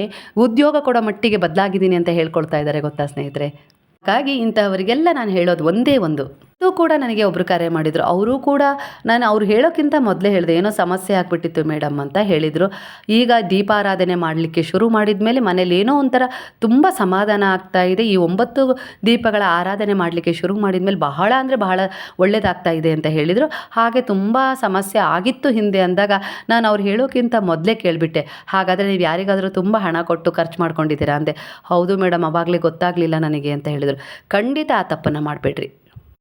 [SPEAKER 1] ಉದ್ಯೋಗ ಕೊಡೋ ಮಟ್ಟಿಗೆ ಬದಲಾಗಿದ್ದೀನಿ ಅಂತ ಹೇಳ್ಕೊಳ್ತಾ ಇದ್ದಾರೆ, ಗೊತ್ತಾ ಸ್ನೇಹಿತರೆ? ಹಾಗಾಗಿ ಇಂತಹವರಿಗೆಲ್ಲ ನಾನು ಹೇಳೋದು ಒಂದೇ ಒಂದು. ಇದು ಕೂಡ ನನಗೆ ಒಬ್ಬರು ಕರೆ ಮಾಡಿದರು. ಅವರು ಕೂಡ ನಾನು ಅವ್ರು ಹೇಳೋಕ್ಕಿಂತ ಮೊದಲೇ ಹೇಳಿದೆ, ಏನೋ ಸಮಸ್ಯೆ ಆಗಿಬಿಟ್ಟಿತ್ತು ಮೇಡಮ್ ಅಂತ ಹೇಳಿದರು. ಈಗ ದೀಪಾರಾಧನೆ ಮಾಡಲಿಕ್ಕೆ ಶುರು ಮಾಡಿದ ಮೇಲೆ ಮನೇಲಿ ಏನೋ ಒಂಥರ ತುಂಬ ಸಮಾಧಾನ ಆಗ್ತಾ ಇದೆ. ಈ ಒಂಬತ್ತು ದೀಪಗಳ ಆರಾಧನೆ ಮಾಡಲಿಕ್ಕೆ ಶುರು ಮಾಡಿದ ಮೇಲೆ ಬಹಳ ಅಂದರೆ ಬಹಳ ಒಳ್ಳೇದಾಗ್ತಾ ಇದೆ ಅಂತ ಹೇಳಿದರು. ಹಾಗೆ ತುಂಬ ಸಮಸ್ಯೆ ಆಗಿತ್ತು ಹಿಂದೆ ಅಂದಾಗ ನಾನು ಅವ್ರು ಹೇಳೋಕ್ಕಿಂತ ಮೊದಲೇ ಕೇಳಿಬಿಟ್ಟೆ, ಹಾಗಾದರೆ ನೀವು ಯಾರಿಗಾದರೂ ತುಂಬ ಹಣ ಕೊಟ್ಟು ಖರ್ಚು ಮಾಡ್ಕೊಂಡಿದ್ದೀರಾ? ಅಂದೆ. ಹೌದು ಮೇಡಮ್ ಅವಾಗಲೇ ಗೊತ್ತಾಗಲಿಲ್ಲ ನನಗೆ ಅಂತ ಹೇಳಿದರು. ಖಂಡಿತ ಆ ತಪ್ಪನ್ನು ಮಾಡಬೇಡ್ರಿ.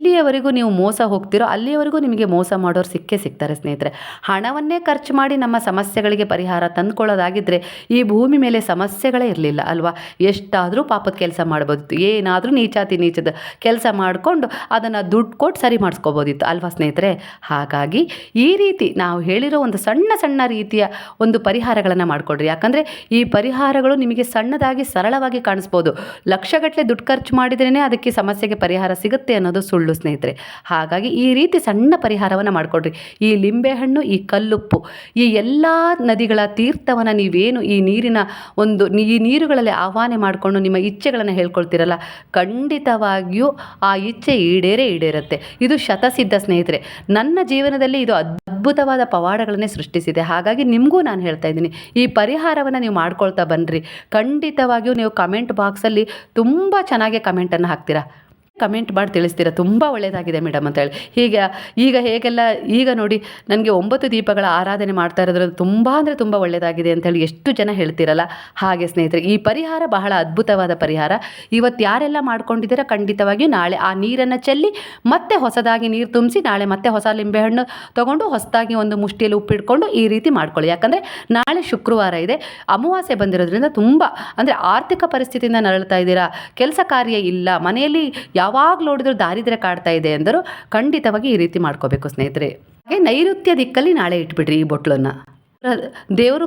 [SPEAKER 1] ಇಲ್ಲಿಯವರೆಗೂ ನೀವು ಮೋಸ ಹೋಗ್ತಿರೋ, ಅಲ್ಲಿಯವರೆಗೂ ನಿಮಗೆ ಮೋಸ ಮಾಡೋರು ಸಿಕ್ಕೇ ಸಿಗ್ತಾರೆ ಸ್ನೇಹಿತರೆ. ಹಣವನ್ನೇ ಖರ್ಚು ಮಾಡಿ ನಮ್ಮ ಸಮಸ್ಯೆಗಳಿಗೆ ಪರಿಹಾರ ತಂದುಕೊಳ್ಳೋದಾಗಿದ್ದರೆ ಈ ಭೂಮಿ ಮೇಲೆ ಸಮಸ್ಯೆಗಳೇ ಇರಲಿಲ್ಲ ಅಲ್ವಾ? ಎಷ್ಟಾದರೂ ಪಾಪದ ಕೆಲಸ ಮಾಡ್ಬೋದಿತ್ತು. ಏನಾದರೂ ನೀಚಾತಿ ನೀಚದ ಕೆಲಸ ಮಾಡಿಕೊಂಡು ಅದನ್ನು ದುಡ್ಡು ಕೊಟ್ಟು ಸರಿ ಮಾಡಿಸ್ಕೋಬೋದಿತ್ತು ಅಲ್ವಾ ಸ್ನೇಹಿತರೆ? ಹಾಗಾಗಿ ಈ ರೀತಿ ನಾವು ಹೇಳಿರೋ ಒಂದು ಸಣ್ಣ ಸಣ್ಣ ರೀತಿಯ ಒಂದು ಪರಿಹಾರಗಳನ್ನು ಮಾಡಿಕೊಡ್ರಿ. ಯಾಕಂದರೆ ಈ ಪರಿಹಾರಗಳು ನಿಮಗೆ ಸಣ್ಣದಾಗಿ ಸರಳವಾಗಿ ಕಾಣಿಸ್ಬೋದು. ಲಕ್ಷಗಟ್ಟಲೆ ದುಡ್ಡು ಖರ್ಚು ಮಾಡಿದ್ರೇ ಅದಕ್ಕೆ ಸಮಸ್ಯೆಗೆ ಪರಿಹಾರ ಸಿಗುತ್ತೆ ಅನ್ನೋದು ಸುಳ್ಳು. ಸ್ನೇಹಿತರೆ. ಹಾಗಾಗಿ ಈ ರೀತಿ ಸಣ್ಣ ಪರಿಹಾರವನ್ನು ಮಾಡಿಕೊಡ್ರಿ. ಈ ಲಿಂಬೆಹಣ್ಣು, ಈ ಕಲ್ಲುಪ್ಪು, ಈ ಎಲ್ಲ ನದಿಗಳ ತೀರ್ಥವನ್ನು ನೀವೇನು ಈ ನೀರಿನ ಒಂದು ಈ ನೀರುಗಳಲ್ಲಿ ಆಹ್ವಾನೆ ಮಾಡಿಕೊಂಡು ನಿಮ್ಮ ಇಚ್ಛೆಗಳನ್ನು ಹೇಳ್ಕೊಳ್ತೀರಲ್ಲ, ಖಂಡಿತವಾಗಿಯೂ ಆ ಇಚ್ಛೆ ಈಡೇರೇ ಈಡೇರುತ್ತೆ. ಇದು ಶತಸಿದ್ಧ ಸ್ನೇಹಿತರೆ. ನನ್ನ ಜೀವನದಲ್ಲಿ ಇದು ಅದ್ಭುತವಾದ ಪವಾಡಗಳನ್ನೇ ಸೃಷ್ಟಿಸಿದೆ. ಹಾಗಾಗಿ ನಿಮಗೂ ನಾನು ಹೇಳ್ತಾ ಇದ್ದೀನಿ, ಈ ಪರಿಹಾರವನ್ನು ನೀವು ಮಾಡ್ಕೊಳ್ತಾ ಬನ್ನಿರಿ ಖಂಡಿತವಾಗಿಯೂ ನೀವು ಕಮೆಂಟ್ ಬಾಕ್ಸಲ್ಲಿ ತುಂಬ ಚೆನ್ನಾಗಿ ಕಮೆಂಟನ್ನು ಹಾಕ್ತೀರಾ. ಕಮೆಂಟ್ ಮಾಡಿ ತಿಳಿಸ್ತೀರಾ? ತುಂಬ ಒಳ್ಳೆಯದಾಗಿದೆ ಮೇಡಮ್ ಅಂತ ಹೇಳಿ. ಹೀಗೆ, ಈಗ ಹೇಗೆಲ್ಲ, ಈಗ ನೋಡಿ, ನನಗೆ ಒಂಬತ್ತು ದೀಪಗಳ ಆರಾಧನೆ ಮಾಡ್ತಾ ಇರೋದ್ರಲ್ಲಿ ತುಂಬ ಅಂದರೆ ತುಂಬ ಒಳ್ಳೆಯದಾಗಿದೆ ಅಂತೇಳಿ ಎಷ್ಟು ಜನ ಹೇಳ್ತೀರಲ್ಲ? ಹಾಗೆ ಸ್ನೇಹಿತರೆ, ಈ ಪರಿಹಾರ ಬಹಳ ಅದ್ಭುತವಾದ ಪರಿಹಾರ. ಇವತ್ತು ಯಾರೆಲ್ಲ ಮಾಡ್ಕೊಂಡಿದ್ದೀರಾ? ಖಂಡಿತವಾಗಿಯೂ ನಾಳೆ ಆ ನೀರನ್ನು ಚೆಲ್ಲಿ, ಮತ್ತೆ ಹೊಸದಾಗಿ ನೀರು ತುಂಬಿಸಿ, ನಾಳೆ ಮತ್ತೆ ಹೊಸ ಲಿಂಬೆಹಣ್ಣು ತೊಗೊಂಡು ಹೊಸದಾಗಿ ಒಂದು ಮುಷ್ಟಿಯಲ್ಲಿ ಉಪ್ಪಿಟ್ಕೊಂಡು ಈ ರೀತಿ ಮಾಡ್ಕೊಳ್ಳಿ. ಯಾಕಂದರೆ ನಾಳೆ ಶುಕ್ರವಾರ ಇದೆ. ಅಮಾವಾಸ್ಯೆ ಬಂದಿರೋದ್ರಿಂದ ತುಂಬ, ಅಂದರೆ ಆರ್ಥಿಕ ಪರಿಸ್ಥಿತಿಯಿಂದ ನರಳ್ತಾ ಇದ್ದೀರಾ? ಕೆಲಸ ಕಾರ್ಯ ಇಲ್ಲ. ಮನೆಯಲ್ಲಿ ಯಾವಾಗ ನೋಡಿದ್ರು ದಾರಿದ್ರ್ಯ ಕಾಡ್ತಾ ಇದೆ ಅಂದರು ಖಂಡಿತವಾಗಿ ಈ ರೀತಿ ಮಾಡ್ಕೋಬೇಕು ಸ್ನೇಹಿತರೆ. ಹಾಗೆ ನೈಋತ್ಯ ದಿಕ್ಕಲ್ಲಿ ನಾಳೆ ಇಟ್ಬಿಡ್ರಿ ಈ ಬೊಟ್ಲನ್ನು. ದೇವರು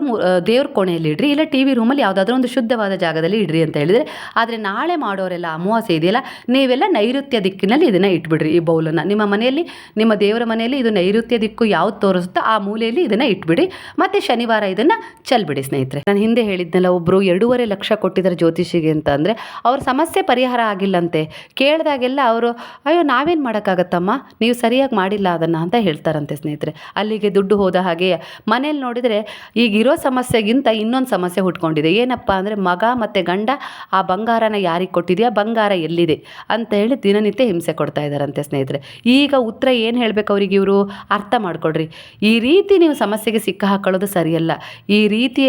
[SPEAKER 1] ದೇವ್ರ ಕೋಣೆಯಲ್ಲಿ ಇಡ್ರಿ, ಇಲ್ಲ ಟಿ ವಿ ರೂಮಲ್ಲಿ ಯಾವುದಾದ್ರೂ ಒಂದು ಶುದ್ಧವಾದ ಜಾಗದಲ್ಲಿ ಇಡ್ರಿ ಅಂತ ಹೇಳಿದರೆ, ಆದರೆ ನಾಳೆ ಮಾಡೋರೆಲ್ಲ ಅಮಾವಾಸ್ಯೆ ಇದೆಯಲ್ಲ, ನೀವೆಲ್ಲ ನೈಋತ್ಯ ದಿಕ್ಕಿನಲ್ಲಿ ಇದನ್ನು ಇಟ್ಬಿಡ್ರಿ, ಈ ಬೌಲನ್ನು. ನಿಮ್ಮ ಮನೆಯಲ್ಲಿ, ನಿಮ್ಮ ದೇವರ ಮನೆಯಲ್ಲಿ ಇದು ನೈಋತ್ಯ ದಿಕ್ಕು ಯಾವ್ದು ತೋರಿಸುತ್ತೋ ಆ ಮೂಲೆಯಲ್ಲಿ ಇದನ್ನು ಇಟ್ಬಿಡಿ, ಮತ್ತು ಶನಿವಾರ ಇದನ್ನು ಚೆಲ್ಬಿಡಿ ಸ್ನೇಹಿತರೆ. ನಾನು ಹಿಂದೆ ಹೇಳಿದ್ನಲ್ಲ ಒಬ್ಬರು ಎರಡೂವರೆ ಲಕ್ಷ ಕೊಟ್ಟಿದ್ದಾರೆ ಜ್ಯೋತಿಷಿಗೆ ಅಂತ ಅಂದರೆ, ಅವ್ರ ಸಮಸ್ಯೆ ಪರಿಹಾರ ಆಗಿಲ್ಲಂತೆ. ಕೇಳಿದಾಗೆಲ್ಲ ಅವರು, ಅಯ್ಯೋ, ನಾವೇನು ಮಾಡೋಕ್ಕಾಗತ್ತಮ್ಮ? ನೀವು ಸರಿಯಾಗಿ ಮಾಡಿಲ್ಲ ಅದನ್ನು ಅಂತ ಹೇಳ್ತಾರಂತೆ ಸ್ನೇಹಿತರೆ. ಅಲ್ಲಿಗೆ ದುಡ್ಡು ಹೋದ ಹಾಗೆ ಮನೇಲಿ ನೋಡಿದರೆ ಈಗಿರೋ ಸಮಸ್ಯೆಗಿಂತ ಇನ್ನೊಂದು ಸಮಸ್ಯೆ ಹುಟ್ಕೊಂಡಿದೆ. ಏನಪ್ಪ ಅಂದರೆ ಮಗ ಮತ್ತು ಗಂಡ, ಆ ಬಂಗಾರನ ಯಾರಿಗೆ ಕೊಟ್ಟಿದೆಯಾ? ಬಂಗಾರ ಎಲ್ಲಿದೆ? ಅಂತ ಹೇಳಿ ದಿನನಿತ್ಯ ಹಿಂಸೆ ಕೊಡ್ತಾ ಇದ್ದಾರಂತೆ ಸ್ನೇಹಿತರೆ. ಈಗ ಉತ್ತರ ಏನು ಹೇಳಬೇಕು ಅವ್ರಿಗೆ ಇವರು? ಅರ್ಥ ಮಾಡ್ಕೊಡ್ರಿ ಈ ರೀತಿ ನೀವು ಸಮಸ್ಯೆಗೆ ಸಿಕ್ಕ ಹಾಕೊಳ್ಳೋದು ಸರಿಯಲ್ಲ. ಈ ರೀತಿ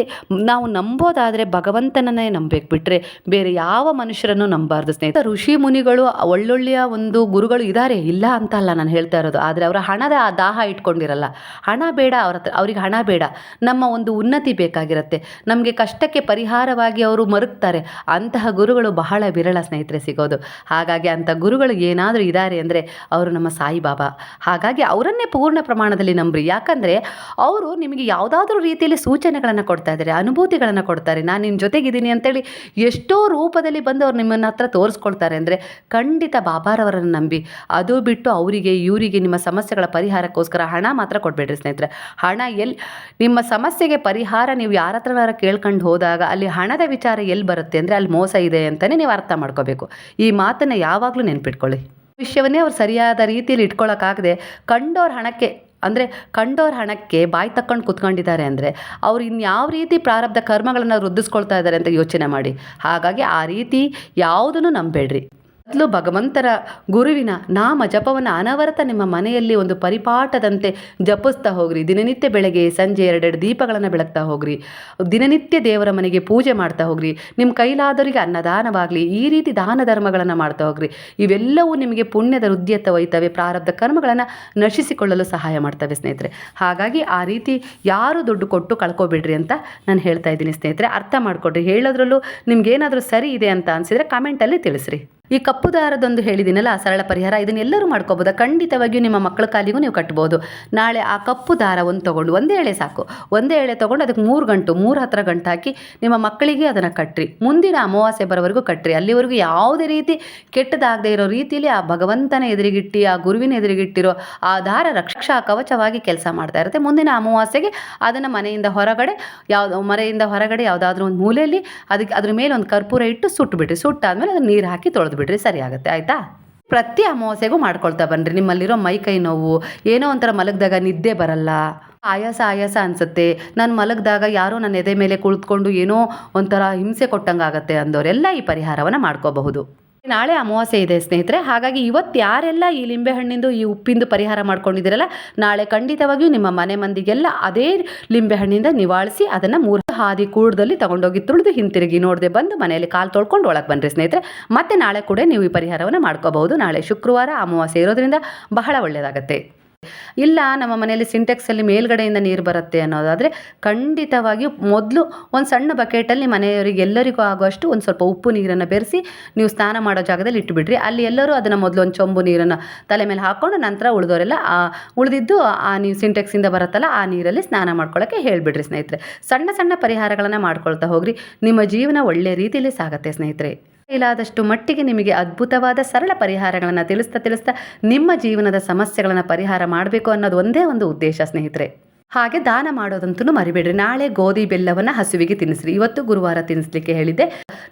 [SPEAKER 1] ನಾವು ನಂಬೋದಾದರೆ ಭಗವಂತನನ್ನೇ ನಂಬಬೇಕು. ಬಿಟ್ಟರೆ ಬೇರೆ ಯಾವ ಮನುಷ್ಯರನ್ನು ನಂಬಾರ್ದು ಸ್ನೇಹಿತ ಋಷಿ ಮುನಿಗಳು ಒಳ್ಳೊಳ್ಳೆಯ ಒಂದು ಗುರುಗಳು ಇದ್ದಾರೆ ಇಲ್ಲ ಅಂತ ಅಲ್ಲ ನಾನು ಹೇಳ್ತಾ ಇರೋದು. ಆದರೆ ಅವರ ಹಣದ ಆ ದಾಹ ಇಟ್ಕೊಂಡಿರಲ್ಲ. ಹಣ ಬೇಡ, ಅವ್ರ ಹತ್ರ ಅವ್ರಿಗೆ ಹಣ ಬೇಡ. ನಮ್ಮ ಒಂದು ಉನ್ನತಿ ಬೇಕಾಗಿರುತ್ತೆ. ನಮಗೆ ಕಷ್ಟಕ್ಕೆ ಪರಿಹಾರವಾಗಿ ಅವರು ಮರುಗ್ತಾರೆ. ಅಂತಹ ಗುರುಗಳು ಬಹಳ ವಿರಳ ಸ್ನೇಹಿತರೆ ಸಿಗೋದು. ಹಾಗಾಗಿ ಅಂಥ ಗುರುಗಳು ಏನಾದರೂ ಇದ್ದಾರೆ ಅಂದರೆ ಅವರು ನಮ್ಮ ಸಾಯಿಬಾಬಾ ಹಾಗಾಗಿ ಅವರನ್ನೇ ಪೂರ್ಣ ಪ್ರಮಾಣದಲ್ಲಿ ನಂಬ್ರಿ. ಯಾಕಂದರೆ ಅವರು ನಿಮಗೆ ಯಾವುದಾದ್ರೂ ರೀತಿಯಲ್ಲಿ ಸೂಚನೆಗಳನ್ನು ಕೊಡ್ತಾ ಇದ್ದಾರೆ, ಅನುಭೂತಿಗಳನ್ನು ಕೊಡ್ತಾರೆ. ನಾನು ನಿಮ್ಮ ಜೊತೆಗಿದ್ದೀನಿ ಅಂತೇಳಿ ಎಷ್ಟೋ ರೂಪದಲ್ಲಿ ಬಂದು ಅವ್ರು ನಿಮ್ಮನ್ನ ಹತ್ರ ತೋರಿಸ್ಕೊಳ್ತಾರೆ ಅಂದರೆ ಖಂಡಿತ ಬಾಬಾರವರನ್ನು ನಂಬಿ. ಅದು ಬಿಟ್ಟು ಅವರಿಗೆ, ಇವರಿಗೆ ನಿಮ್ಮ ಸಮಸ್ಯೆಗಳ ಪರಿಹಾರಕ್ಕೋಸ್ಕರ ಹಣ ಮಾತ್ರ ಕೊಡಬೇಡ್ರಿ ಸ್ನೇಹಿತರೆ. ಹಣ ಎಲ್ಲಿ ಸಮಸ್ಯೆಗೆ ಪರಿಹಾರ ನೀವು ಯಾರ ಹತ್ರನಾರ ಕೇಳ್ಕೊಂಡು ಹೋದಾಗ ಅಲ್ಲಿ ಹಣದ ವಿಚಾರ ಎಲ್ಲಿ ಬರುತ್ತೆ ಅಂದರೆ ಅಲ್ಲಿ ಮೋಸ ಇದೆ ಅಂತಲೇ ನೀವು ಅರ್ಥ ಮಾಡ್ಕೋಬೇಕು. ಈ ಮಾತನ್ನು ಯಾವಾಗಲೂ ನೆನ್ಪಿಟ್ಕೊಳ್ಳಿ. ವಿಷಯವನ್ನೇ ಅವ್ರು ಸರಿಯಾದ ರೀತಿಯಲ್ಲಿ ಇಟ್ಕೊಳ್ಳೋಕ್ಕಾಗದೆ ಕಂಡೋರ ಹಣಕ್ಕೆ ಅಂದರೆ ಕಂಡೋರ ಹಣಕ್ಕೆ ಬಾಯಿ ತಕ್ಕೊಂಡು ಕುತ್ಕೊಂಡಿದ್ದಾರೆ ಅಂದರೆ ಅವ್ರು ಇನ್ಯಾವ ರೀತಿ ಪ್ರಾರಬ್ಧ ಕರ್ಮಗಳನ್ನು ವೃದ್ಧಿಸ್ಕೊಳ್ತಾ ಇದ್ದಾರೆ ಅಂತ ಯೋಚನೆ ಮಾಡಿ. ಹಾಗಾಗಿ ಆ ರೀತಿ ಯಾವುದನ್ನು ನಂಬೇಡ್ರಿ. ಮೊದಲು ಭಗವಂತರ ಗುರುವಿನ ನಾಮ ಜಪವನ್ನು ಅನವರತ ನಿಮ್ಮ ಮನೆಯಲ್ಲಿ ಒಂದು ಪರಿಪಾಠದಂತೆ ಜಪಿಸ್ತಾ ಹೋಗ್ರಿ. ದಿನನಿತ್ಯ ಬೆಳಗ್ಗೆ ಸಂಜೆ ಎರಡೆರಡು ದೀಪಗಳನ್ನು ಬೆಳಗ್ತಾ ಹೋಗ್ರಿ. ದಿನನಿತ್ಯ ದೇವರ ಮನೆಗೆ ಪೂಜೆ ಮಾಡ್ತಾ ಹೋಗ್ರಿ. ನಿಮ್ಮ ಕೈಲಾದವರಿಗೆ ಅನ್ನದಾನವಾಗಲಿ, ಈ ರೀತಿ ದಾನ ಧರ್ಮಗಳನ್ನು ಮಾಡ್ತಾ ಹೋಗ್ರಿ. ಇವೆಲ್ಲವೂ ನಿಮಗೆ ಪುಣ್ಯದ ವೃದ್ಧಿಯತ್ತ ಒಯ್ತವೆ ಪ್ರಾರಬ್ಧ ಕರ್ಮಗಳನ್ನು ನಶಿಸಿಕೊಳ್ಳಲು ಸಹಾಯ ಮಾಡ್ತವೆ ಸ್ನೇಹಿತರೆ. ಹಾಗಾಗಿ ಆ ರೀತಿ ಯಾರು ದುಡ್ಡು ಕೊಟ್ಟು ಕಳ್ಕೊಬೇಡ್ರಿ ಅಂತ ನಾನು ಹೇಳ್ತಾ ಇದ್ದೀನಿ ಸ್ನೇಹಿತರೆ. ಅರ್ಥ ಮಾಡಿಕೊಡ್ರಿ. ಹೇಳೋದ್ರಲ್ಲೂ ನಿಮ್ಗೇನಾದರೂ ಸರಿ ಇದೆ ಅಂತ ಅನಿಸಿದರೆ ಕಮೆಂಟಲ್ಲಿ ತಿಳಿಸ್ರಿ. ಈ ಕಪ್ಪು ದಾರದೊಂದು ಹೇಳಿದ್ದೀನಲ್ಲ ಆ ಸರಳ ಪರಿಹಾರ. ಇದನ್ನೆಲ್ಲರೂ ಮಾಡ್ಕೋಬೋದು. ಖಂಡಿತವಾಗಿಯೂ ನಿಮ್ಮ ಮಕ್ಕಳ ಕಾಲಿಗೂ ನೀವು ಕಟ್ಬೋದು. ನಾಳೆ ಆ ಕಪ್ಪು ದಾರ ಒಂದು ತೊಗೊಂಡು, ಒಂದೇ ಎಳೆ ಸಾಕು. ಒಂದೇ ಎಳೆ ತೊಗೊಂಡು ಅದಕ್ಕೆ ಮೂರು ಗಂಟು, ಮೂರು ಹತ್ರ ಗಂಟು ಹಾಕಿ ನಿಮ್ಮ ಮಕ್ಕಳಿಗೆ ಅದನ್ನು ಕಟ್ಟ್ರಿ ಮುಂದಿನ ಅಮಾವಾಸ್ಯೆ ಬರೋವರೆಗೂ ಕಟ್ಟ್ರಿ ಅಲ್ಲಿವರೆಗೂ ಯಾವುದೇ ರೀತಿ ಕೆಟ್ಟದಾಗದೇ ಇರೋ ರೀತಿಯಲ್ಲಿ ಆ ಭಗವಂತನ ಎದುರಿಗಿಟ್ಟು, ಆ ಗುರುವಿನ ಎದುರಿಗಿಟ್ಟಿರೋ ಆ ದಾರ ರಕ್ಷಾ ಕವಚವಾಗಿ ಕೆಲಸ ಮಾಡ್ತಾ ಇರುತ್ತೆ. ಮುಂದಿನ ಅಮಾವಾಸ್ಯೆಗೆ ಅದನ್ನು ಮನೆಯಿಂದ ಹೊರಗಡೆ ಯಾವುದೋ ಮನೆಯಿಂದ ಹೊರಗಡೆ ಯಾವುದಾದ್ರೂ ಒಂದು ಮೂಲೆಯಲ್ಲಿ ಅದಕ್ಕೆ ಅದ್ರ ಮೇಲೆ ಒಂದು ಕರ್ಪೂರ ಇಟ್ಟು ಸುಟ್ಟುಬಿಟ್ಟು ಸುಟ್ಟಾದ್ಮೇಲೆ ಅದನ್ನು ನೀರು ಹಾಕಿ ತೊಳೆದು ಬಿಡ್ರಿ ಸರಿ ಆಗುತ್ತೆ, ಆಯಿತಾ? ಪ್ರತಿ ಅಮಾವಾಸ್ಯೆಗೂ ಮಾಡ್ಕೊಳ್ತಾ ಬನ್ನಿರಿ ನಿಮ್ಮಲ್ಲಿರೋ ಮೈ ಕೈ ನೋವು, ಏನೋ ಒಂಥರ ಮಲಗಿದಾಗ ನಿದ್ದೆ ಬರಲ್ಲ. ಆಯಾಸ ಆಯಾಸ ಅನಿಸುತ್ತೆ. ನಾನು ಮಲಗಿದಾಗ ಯಾರೋ ನನ್ನ ಎದೆ ಮೇಲೆ ಕುಳಿತುಕೊಂಡು ಏನೋ ಒಂಥರ ಹಿಂಸೆ ಕೊಟ್ಟಂಗೆ ಆಗುತ್ತೆ ಅಂದವರೆಲ್ಲ ಈ ಪರಿಹಾರವನ್ನು ಮಾಡ್ಕೋಬಹುದು. ನಾಳೆ ಅಮಾವಾಸ್ಯೆ ಇದೆ ಸ್ನೇಹಿತರೆ. ಹಾಗಾಗಿ ಇವತ್ತು ಯಾರೆಲ್ಲ ಈ ಲಿಂಬೆಹಣ್ಣಿಂದು ಈ ಉಪ್ಪಿಂದು ಪರಿಹಾರ ಮಾಡ್ಕೊಂಡಿದ್ದೀರಲ್ಲ, ನಾಳೆ ಖಂಡಿತವಾಗಿಯೂ ನಿಮ್ಮ ಮನೆ ಮಂದಿಗೆಲ್ಲ ಅದೇ ಲಿಂಬೆಹಣ್ಣಿಂದ ನಿವಾಳಿಸಿ ಅದನ್ನು ಮೂರು ಹಾದಿ ಕೂಡದಲ್ಲಿ ತಗೊಂಡೋಗಿ ತುಳಿದು ಹಿಂತಿರುಗಿ ನೋಡದೆ ಬಂದು ಮನೆಯಲ್ಲಿ ಕಾಲು ತೊಳ್ಕೊಂಡು ಒಳಗೆ ಬನ್ನಿರಿ ಸ್ನೇಹಿತರೆ. ಮತ್ತೆ ನಾಳೆ ಕೂಡ ನೀವು ಈ ಪರಿಹಾರವನ್ನು ಮಾಡ್ಕೋಬಹುದು. ನಾಳೆ ಶುಕ್ರವಾರ ಅಮಾವಾಸ್ಯೆ ಇರೋದ್ರಿಂದ ಬಹಳ ಒಳ್ಳೆಯದಾಗತ್ತೆ ಇಲ್ಲ, ನಮ್ಮ ಮನೆಯಲ್ಲಿ ಸಿಂಟೆಕ್ಸಲ್ಲಿ ಮೇಲ್ಗಡೆಯಿಂದ ನೀರು ಬರುತ್ತೆ ಅನ್ನೋದಾದರೆ ಖಂಡಿತವಾಗಿಯೂ ಮೊದಲು ಒಂದು ಸಣ್ಣ ಬಕೆಟಲ್ಲಿ ಮನೆಯವರಿಗೆ ಎಲ್ಲರಿಗೂ ಆಗುವಷ್ಟು ಒಂದು ಸ್ವಲ್ಪ ಉಪ್ಪು ನೀರನ್ನು ಬೆರೆಸಿ ನೀವು ಸ್ನಾನ ಮಾಡೋ ಜಾಗದಲ್ಲಿ ಇಟ್ಟುಬಿಡ್ರಿ. ಅಲ್ಲಿ ಎಲ್ಲರೂ ಅದನ್ನು ಮೊದಲು ಒಂದು ಚೊಂಬು ನೀರನ್ನು ತಲೆ ಮೇಲೆ ಹಾಕ್ಕೊಂಡು ನಂತರ ಉಳಿದವರೆಲ್ಲ ಆ, ಉಳಿದಿದ್ದು ಆ ನೀವು ಸಿಂಟೆಕ್ಸಿಂದ ಬರುತ್ತಲ್ಲ ಆ ನೀರಲ್ಲಿ ಸ್ನಾನ ಮಾಡ್ಕೊಳ್ಳೋಕ್ಕೆ ಹೇಳಿಬಿಡ್ರಿ ಸ್ನೇಹಿತರೆ. ಸಣ್ಣ ಸಣ್ಣ ಪರಿಹಾರಗಳನ್ನು ಮಾಡ್ಕೊಳ್ತಾ ಹೋಗ್ರಿ. ನಿಮ್ಮ ಜೀವನ ಒಳ್ಳೆಯ ರೀತಿಯಲ್ಲಿ ಸಾಗತ್ತೆ ಸ್ನೇಹಿತರೆ. ಕೈಲಾದಷ್ಟು ಮಟ್ಟಿಗೆ ನಿಮಗೆ ಅದ್ಭುತವಾದ ಸರಳ ಪರಿಹಾರಗಳನ್ನು ತಿಳಿಸ್ತಾ ತಿಳಿಸ್ತಾ ನಿಮ್ಮ ಜೀವನದ ಸಮಸ್ಯೆಗಳನ್ನು ಪರಿಹಾರ ಮಾಡಬೇಕು ಅನ್ನೋದು ಒಂದೇ ಒಂದು ಉದ್ದೇಶ, ಸ್ನೇಹಿತರೆ. ಹಾಗೆ ದಾನ ಮಾಡೋದಂತೂ ಮರಿಬೇಡ್ರಿ. ನಾಳೆ ಗೋಧಿ ಬೆಲ್ಲವನ್ನು ಹಸುವಿಗೆ ತಿನ್ನಿಸ್ರಿ. ಇವತ್ತು ಗುರುವಾರ ತಿನ್ನಿಸ್ಲಿಕ್ಕೆ ಹೇಳಿದ್ದೆ.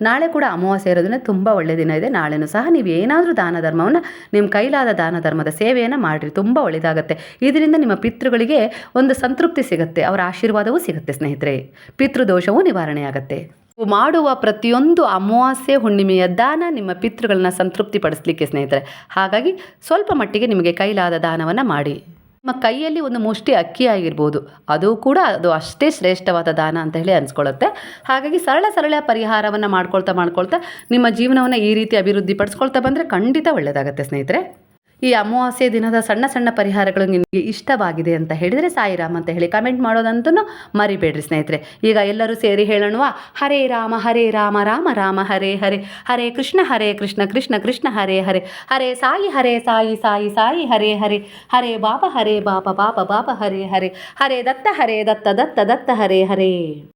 [SPEAKER 1] ನಾಳೆ ಕೂಡ ಅಮಾವಾಸ್ಯೆ ಇರೋದನ್ನ ತುಂಬ ಒಳ್ಳೆಯ ದಿನ ಇದೆ. ನಾಳೆನೂ ಸಹ ನೀವು ಏನಾದರೂ ದಾನ ಧರ್ಮವನ್ನು ನಿಮ್ಮ ಕೈಲಾದ ದಾನ ಧರ್ಮದ ಸೇವೆಯನ್ನು ಮಾಡಿರಿ. ತುಂಬ ಒಳ್ಳೆಯದಾಗುತ್ತೆ ಇದರಿಂದ ನಿಮ್ಮ ಪಿತೃಗಳಿಗೆ ಒಂದು ಸಂತೃಪ್ತಿ ಸಿಗುತ್ತೆ. ಅವರ ಆಶೀರ್ವಾದವೂ ಸಿಗುತ್ತೆ, ಸ್ನೇಹಿತರೆ. ಪಿತೃದೋಷವೂ ನಿವಾರಣೆಯಾಗತ್ತೆ. ನೀವು ಮಾಡುವ ಪ್ರತಿಯೊಂದು ಅಮಾವಾಸ್ಯೆ ಹುಣ್ಣಿಮೆಯ ದಾನ ನಿಮ್ಮ ಪಿತೃಗಳನ್ನ ಸಂತೃಪ್ತಿಪಡಿಸಲಿಕ್ಕೆ ಸ್ನೇಹಿತರೆ. ಹಾಗಾಗಿ ಸ್ವಲ್ಪ ಮಟ್ಟಿಗೆ ನಿಮಗೆ ಕೈಲಾದ ದಾನವನ್ನು ಮಾಡಿ. ನಿಮ್ಮ ಕೈಯಲ್ಲಿ ಒಂದು ಮುಷ್ಟಿ ಅಕ್ಕಿ ಆಗಿರ್ಬೋದು. ಅದು ಕೂಡ ಅದು ಅಷ್ಟೇ ಶ್ರೇಷ್ಠವಾದ ದಾನ ಅಂತ ಹೇಳಿ ಅನ್ಸ್ಕೊಳ್ಳುತ್ತೆ. ಹಾಗಾಗಿ ಸರಳ ಸರಳ ಪರಿಹಾರವನ್ನು ಮಾಡ್ಕೊಳ್ತಾ ಮಾಡ್ಕೊಳ್ತಾ ನಿಮ್ಮ ಜೀವನವನ್ನು ಈ ರೀತಿ ಅಭಿವೃದ್ಧಿ ಪಡಿಸ್ಕೊಳ್ತಾ ಬಂದರೆ ಖಂಡಿತ ಒಳ್ಳೆಯದಾಗುತ್ತೆ ಸ್ನೇಹಿತರೆ. ಈ ಅಮಾವಾಸ್ಯ ದಿನದ ಸಣ್ಣ ಸಣ್ಣ ಪರಿಹಾರಗಳು ನಿಮಗೆ ಇಷ್ಟವಾಗಿದೆ ಅಂತ ಹೇಳಿದರೆ ಸಾಯಿರಾಮ್ ಅಂತ ಹೇಳಿ ಕಮೆಂಟ್ ಮಾಡೋದಂತೂ ಮರಿಬೇಡ್ರಿ ಸ್ನೇಹಿತರೆ. ಈಗ ಎಲ್ಲರೂ ಸೇರಿ ಹೇಳೋಣ ಹರೇ ರಾಮ ಹರೇ ರಾಮ ರಾಮ ರಾಮ, ಹರೇ ಹರೇ ಹರೇ ಕೃಷ್ಣ ಹರೇ ಕೃಷ್ಣ ಕೃಷ್ಣ ಕೃಷ್ಣ, ಹರೇ ಹರೇ ಹರೇ ಸಾಯಿ ಹರೇ ಸಾಯಿ ಸಾಯಿ ಸಾಯಿ, ಹರೇ ಹರೇ ಹರೇ ಬಾಪ ಹರೇ ಬಾಪ ಬಾಪ ಬಾಪ, ಹರೇ ಹರೇ ಹರೇ ದತ್ತ ಹರೇ ದತ್ತ ದತ್ತ ದತ್ತ, ಹರೇ ಹರೇ.